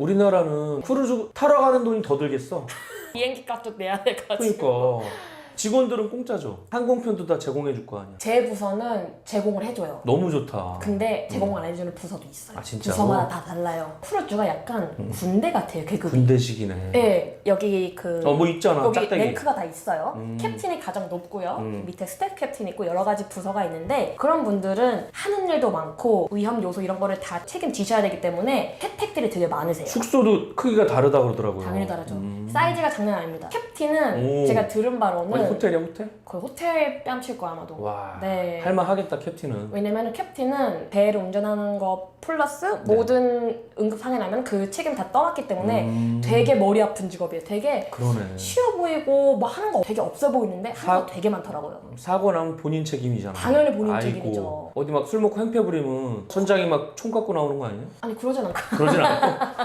우리나라는 크루즈 타러 가는 돈이 더 들겠어. 비행기 값도 내야 돼가지고. 그러니까 직원들은 공짜죠. 항공편도 다 제공해 줄 거 아니야. 제 부서는 제공을 해줘요. 너무 좋다. 근데 제공 안 해주는 부서도 있어요. 아, 진짜로? 부서마다 다 달라요. 크루즈가 약간 군대 같아요, 계급이. 군대식이네. 네, 여기 그 어 뭐 있잖아. 여기 짝대기. 랭크가 다 있어요. 음. 캡틴이 가장 높고요. 음. 밑에 스텝 캡틴 있고 여러 가지 부서가 있는데 그런 분들은 하는 일도 많고 위험 요소 이런 거를 다 책임지셔야 되기 때문에 혜택들이 되게 많으세요. 숙소도 크기가 다르다 그러더라고요. 당연히 다르죠. 음. 사이즈가 장난 아닙니다. 캡틴은 오. 제가 들은 바로는 호텔이야 호텔? 거의 호텔 뺨칠 거야 아마도. 와. 네. 할만하겠다 캡틴은. 왜냐면 캡틴은 배를 운전하는 거 플러스 네. 모든 응급 상해 나면 그 책임 다 떠났기 때문에 음. 되게 머리 아픈 직업이에요. 되게 그러네. 쉬워 보이고 뭐 하는 거 되게 없어 보이는데 하는 거 사- 되게 많더라고요. 사고 나면 본인 책임이잖아. 당연히 본인 아이고. 책임이죠. 어디 막 술 먹고 행패 부리면 천장이 막 총 갖고 나오는 거 아니야? 아니 그러진 않고 그러진 않고.